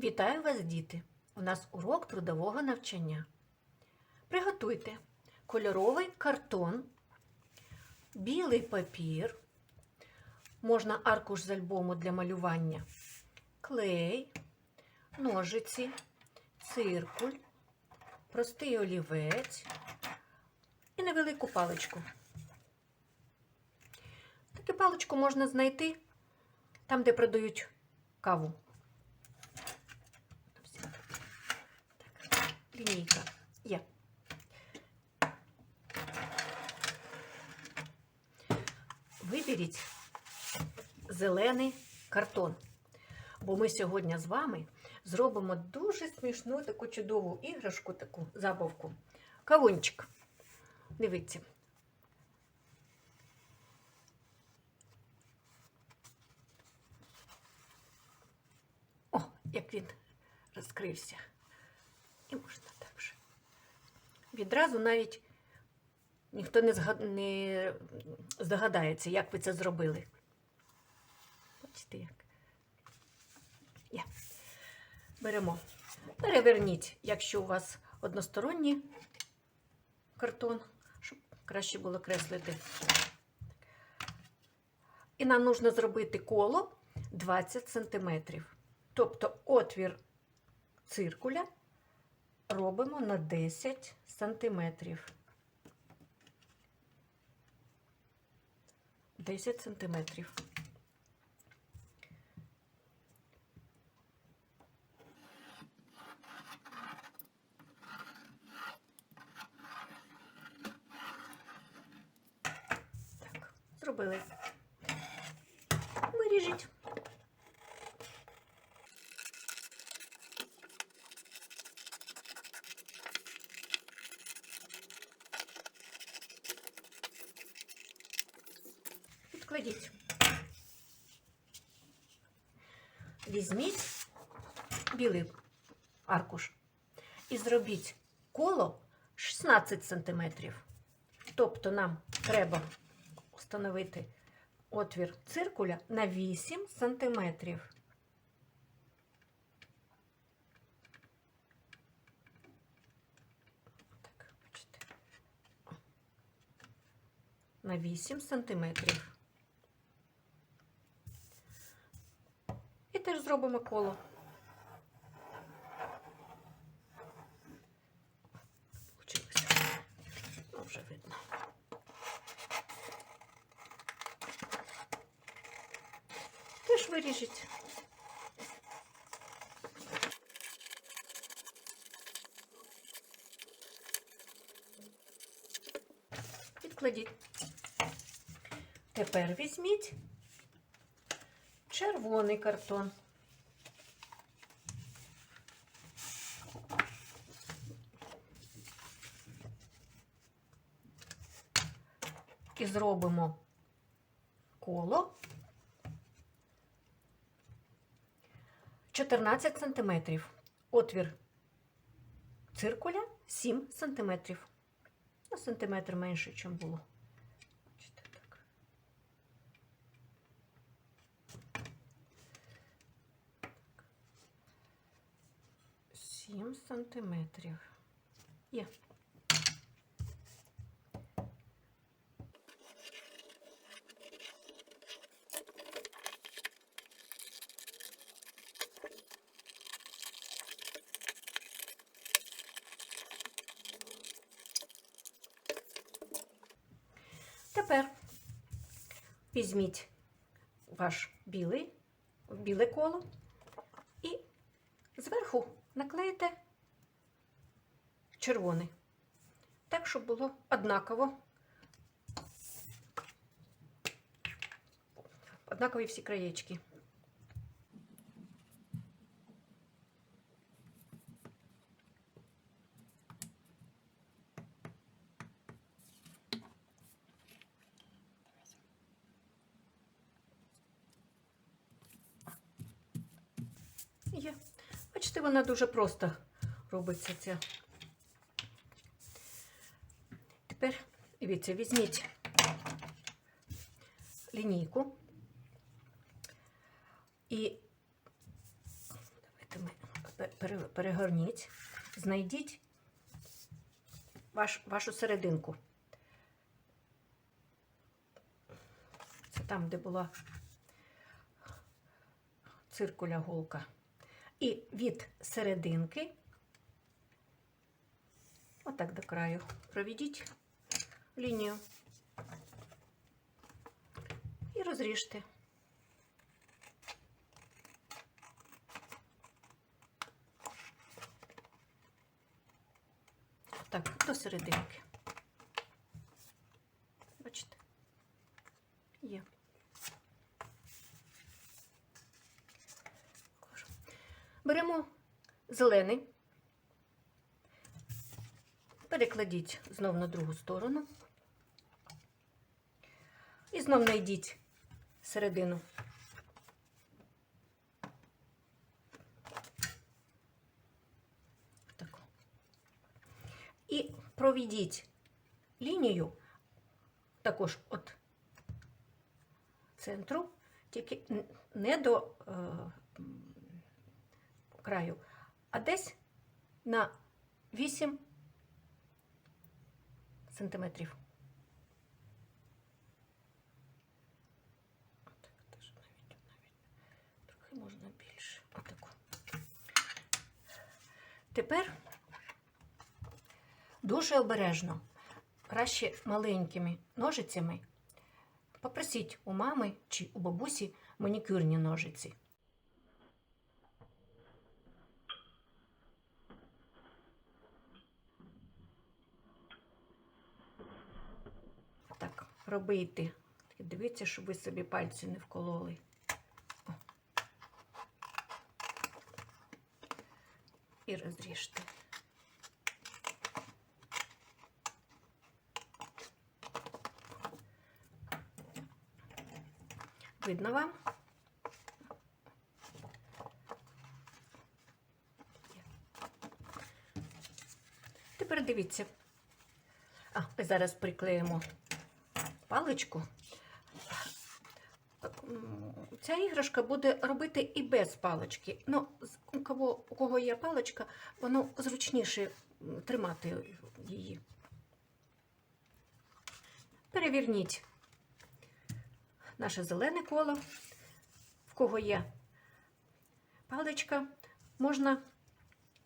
Вітаю вас, діти! У нас урок трудового навчання. Приготуйте кольоровий картон, білий папір, можна аркуш з альбому для малювання, клей, ножиці, циркуль, простий олівець і невелику паличку. Таку паличку можна знайти там, де продають каву. Лінійка є. Виберіть зелений картон. Бо ми сьогодні з вами зробимо дуже смішну таку чудову іграшку, таку забавку. Кавунчик. Дивіться. О, як він розкрився. І можна так же. Відразу навіть ніхто не, згад... не здогадається, як ви це зробили. Бачите, як? Є. Беремо. Переверніть, якщо у вас односторонній картон, щоб краще було креслити. І нам потрібно зробити коло 20 см. Тобто отвір циркуля робимо на 10 сантиметрів. 10 сантиметрів. Так, зробили. Виріжіть. Підкладіть. Візьміть білий аркуш і зробіть коло 16 см. Тобто нам треба встановити отвір циркуля на 8 см. На 8 сантиметрів. І теж зробимо коло. Ну, вже видно. Теж виріжіть. Відкладіть. Тепер візьміть червоний картон. Зробимо коло 14 сантиметрів. Отвір циркуля 7 сантиметрів. На сантиметр менше, ніж було. Сім сантиметрів. Є. Тепер візьміть ваш білий, біле коло і зверху наклеїте червоний. Так, щоб було однаково. Однакові всі краєчки. Є. Бачите, вона дуже просто робиться ця. Тепер, дивіться, візьміть лінійку і давайте перегорніть, знайдіть ваш, вашу серединку. Це там, де була циркуля голка. І від серединки, отак до краю, проведіть лінію і розріжте. Так, до серединки. Бачите? Є. Кожу. Беремо зелений, перекладіть знов на другу сторону. І знов знайдіть середину. Так. І проведіть лінію також от центру, тільки не до краю, а десь на 8 сантиметрів. Можна більше. Отаку. Тепер дуже обережно, краще маленькими ножицями, попросіть у мами чи у бабусі манікюрні ножиці. Так, робити. Дивіться, щоб ви собі пальці не вкололи. І розріжте. Видно вам? Тепер дивіться. А, ми зараз приклеїмо паличку. Ця іграшка буде робити і без палички. Ну, у кого, у кого є паличка, воно зручніше тримати її. Перевірніть наше зелене коло. В кого є паличка, можна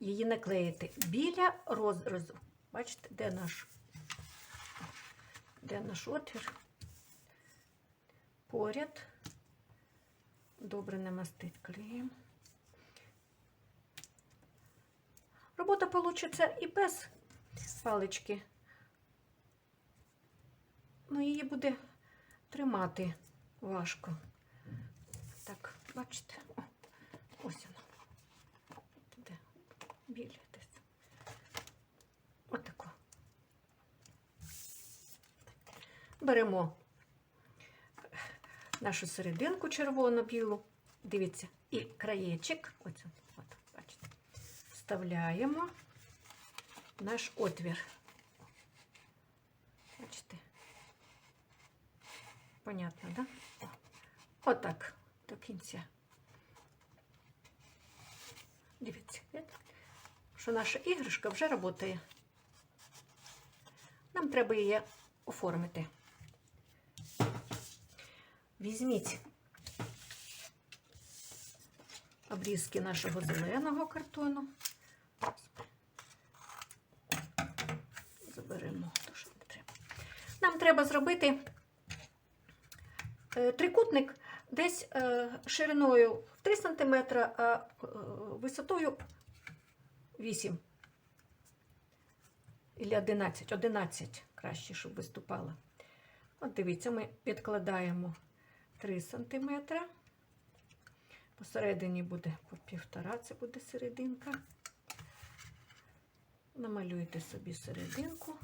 її наклеїти біля розрізу. Бачите, де наш, де наш отвір? Поряд. Добре намастить клеєм. Робота вийде і без палички. Ну, її буде тримати важко. Так, бачите? О, ось воно. Де? Біля десь. Отако. Беремо нашу серединку червоно-білу. Дивіться, і краєчик, оце, от, бачите, вставляємо наш отвір. Бачите? Понятно, да? Отак, до кінця. Дивіться, що наша іграшка вже працює. Нам треба її оформити. Візьміть обрізки нашого зеленого картону. Заберемо. Нам треба зробити е, трикутник десь е, шириною в 3 см, а е, висотою 8 Ілі 11, 11 краще, щоб виступала. От дивіться, ми відкладаємо 3 см. Посередині буде по півтора, це буде серединка. Намалюйте собі серединку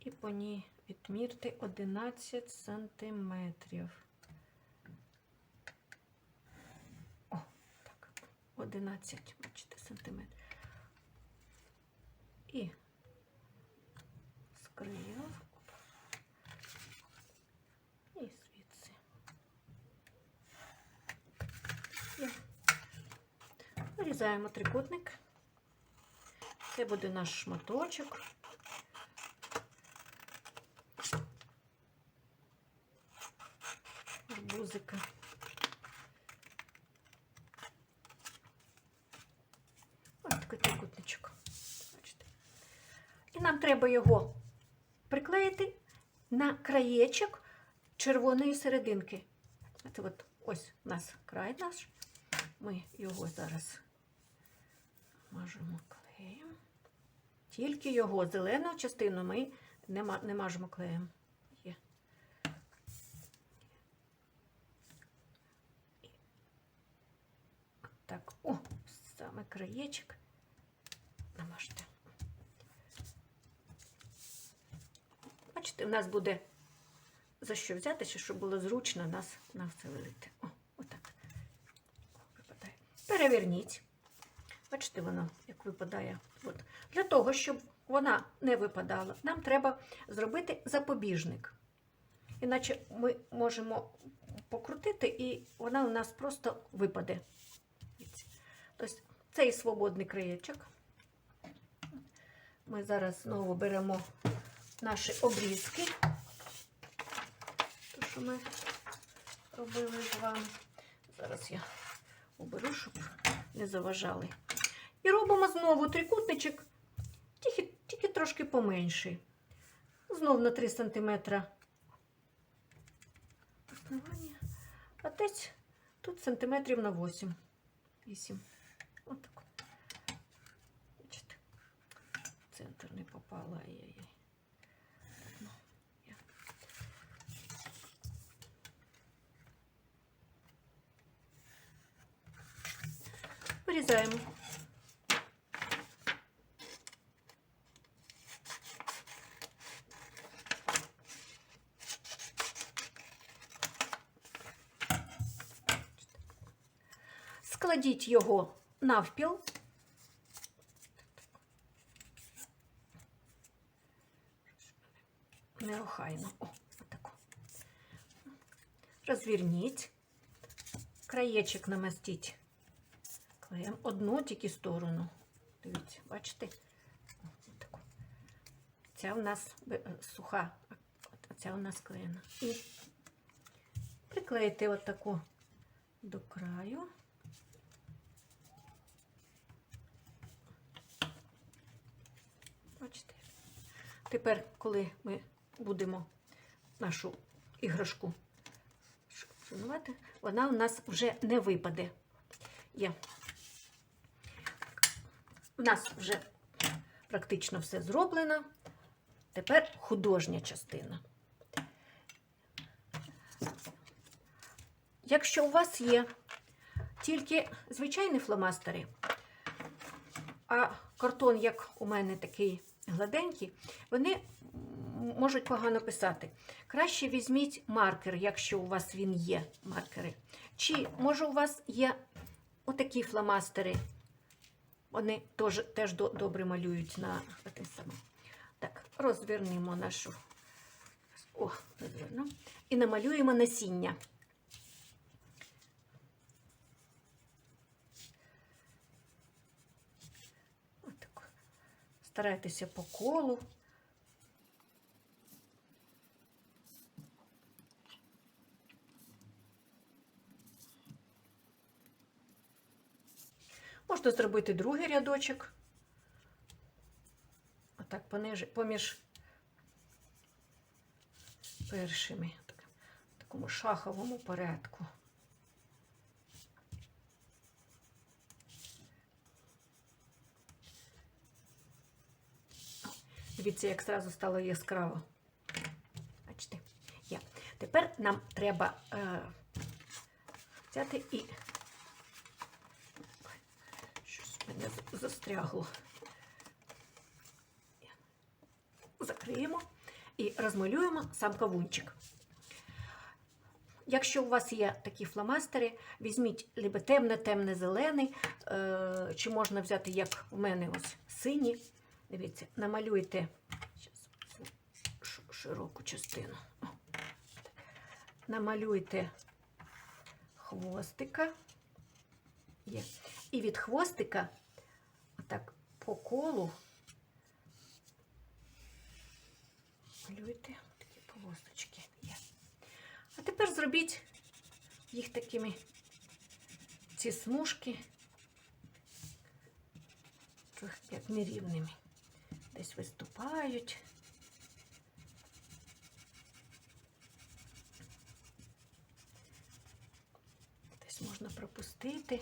і по ній відмірте 11 сантиметрів. О, так, 11, бачите, сантиметрів. І скрив. І звідси. Є. Вирізаємо трикутник. Це буде наш шматочок. Арбузика. Ось такий трикутничок. Бачите. І нам треба його приклеїти на краєчок червоної серединки. Це от ось у нас край наш. Ми його зараз мажемо клеєм. Тільки його зелену частину ми не, ма- не мажемо клеєм. Є. Так, о, саме краєчок. Намажте. Бачите, у нас буде за що взятися, щоб було зручно нас на все вилити. О, отак. Випадає. Переверніть. Бачите, воно як випадає. От. Для того, щоб вона не випадала, нам треба зробити запобіжник. Іначе ми можемо покрутити, і вона у нас просто випаде. Тобто цей свободний краєчок. Ми зараз знову беремо наші обрізки, то, що ми робили з вами. Зараз я уберу, щоб не заважали. І робимо знову трикутничок, тільки, тільки трошки поменший. Знов на 3 см. А десь тут сантиметрів на 8. 8. Отак. Бачите, центр не попала. Ай-яй-яй. Ну. Вирізаємо. Складіть його навпіл. Неохайно. О, отако. Розверніть. Краєчок намастіть клеєм. Одну тільки сторону. Дивіться, бачите? Отаку. Ця у нас е, суха, а ця у нас клеєна. І приклеїти отаку до краю. Бачите? Тепер, коли ми будемо нашу іграшку шанувати, вона у нас вже не випаде. Є. У нас вже практично все зроблено. Тепер художня частина. Якщо у вас є тільки звичайні фломастери, а картон, як у мене такий гладенький, вони можуть погано писати. Краще візьміть маркер, якщо у вас він є, маркери. Чи, може, у вас є отакі фломастери. Вони теж, теж добре малюють на тим самим. Так, розвернемо нашу. О, розверну. І намалюємо насіння. Отак. Старайтеся по колу. Можна зробити другий рядочок. Отак поміж першими, в такому шаховому порядку. Дивіться, як зразу стало яскраво. Бачите? Є. Тепер нам треба е, взяти і Щось мене застрягло. Закриємо і розмалюємо сам кавунчик. Якщо у вас є такі фломастери, візьміть либо темне, темне зелений, е, чи можна взяти, як у мене, ось сині. Дивіться, намалюйте широку частину. Намалюйте хвостика. Є. І від хвостика, отак по колу, малюйте такі полосочки. Є. А тепер зробіть їх такими, ці смужки, як нерівними. Десь виступають. Десь можна пропустити.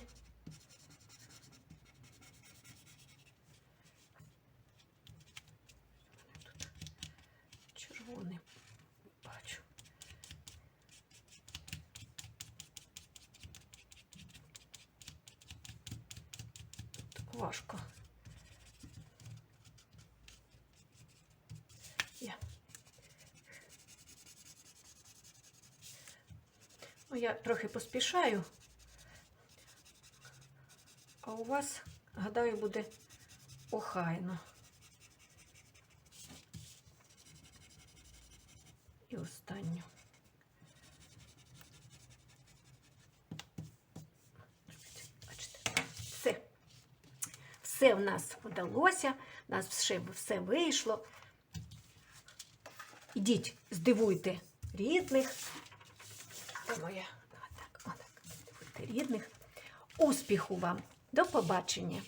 Тут червоний бачу. Важко. Я трохи поспішаю, а у вас, гадаю, буде охайно. І останню. Все. Все в нас вдалося, в нас все, все вийшло. Ідіть, здивуйте рідних. Це моя. Отак, отак. Будьте рідних. Успіху вам. До побачення.